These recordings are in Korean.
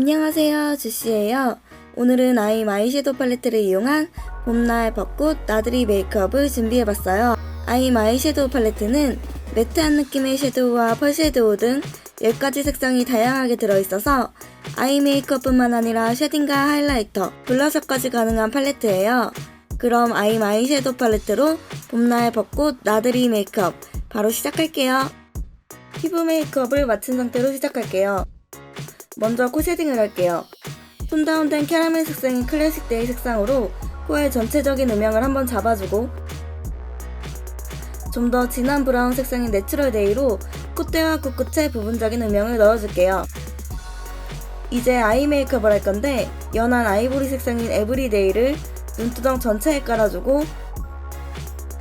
안녕하세요 주씨예요. 오늘은 아임 아이섀도우 팔레트를 이용한 봄날 벚꽃 나들이 메이크업을 준비해봤어요. 아임 아이섀도우 팔레트는 매트한 느낌의 섀도우와 펄 섀도우 등 10가지 색상이 다양하게 들어있어서 아이 메이크업뿐만 아니라 쉐딩과 하이라이터, 블러셔까지 가능한 팔레트예요. 그럼 아임 아이섀도우 팔레트로 봄날 벚꽃 나들이 메이크업 바로 시작할게요. 피부 메이크업을 마친 상태로 시작할게요 먼저 코 쉐딩을 할게요. 톤 다운된 캐러멜 색상인 클래식 데이 색상으로 코의 전체적인 음영을 한번 잡아주고 좀 더 진한 브라운 색상인 내추럴 데이로 콧대와 코끝에 부분적인 음영을 넣어줄게요. 이제 아이 메이크업을 할 건데 연한 아이보리 색상인 에브리데이를 눈두덩 전체에 깔아주고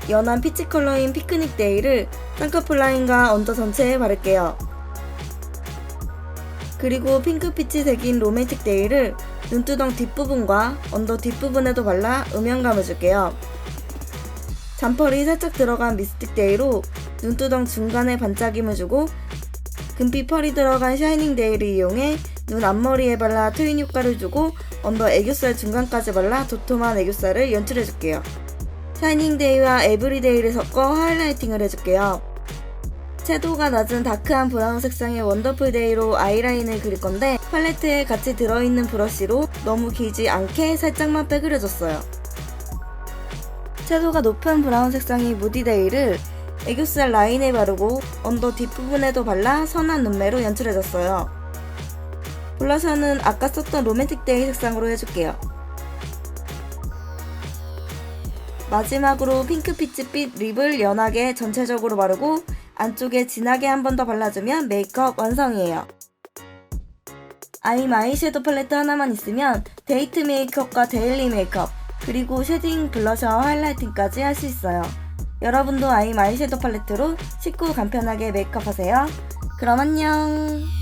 연한 피치 컬러인 피크닉 데이를 쌍꺼풀 라인과 언더 전체에 바를게요. 그리고 핑크빛이 색인 로맨틱 데이를 눈두덩 뒷부분과 언더 뒷부분에도 발라 음영감을 줄게요. 잔펄이 살짝 들어간 미스틱 데이로 눈두덩 중간에 반짝임을 주고 금빛 펄이 들어간 샤이닝 데이를 이용해 눈 앞머리에 발라 트윈 효과를 주고 언더 애교살 중간까지 발라 도톰한 애교살을 연출해줄게요. 샤이닝 데이와 에브리 데이를 섞어 하이라이팅을 해줄게요. 채도가 낮은 다크한 브라운 색상의 원더풀 데이로 아이라인을 그릴 건데 팔레트에 같이 들어있는 브러쉬로 너무 길지 않게 살짝만 빼그려줬어요. 채도가 높은 브라운 색상의 무디 데이를 애교살 라인에 바르고 언더 뒷부분에도 발라 선한 눈매로 연출해줬어요. 블러셔는 아까 썼던 로맨틱 데이 색상으로 해줄게요. 마지막으로 핑크 피치빛 립을 연하게 전체적으로 바르고 안쪽에 진하게 한 번 더 발라주면 메이크업 완성이에요. 아임 아이섀도우 팔레트 하나만 있으면 데이트 메이크업과 데일리 메이크업, 그리고 쉐딩, 블러셔, 하이라이팅까지 할 수 있어요. 여러분도 아임 아이섀도우 팔레트로 쉽고 간편하게 메이크업 하세요. 그럼 안녕!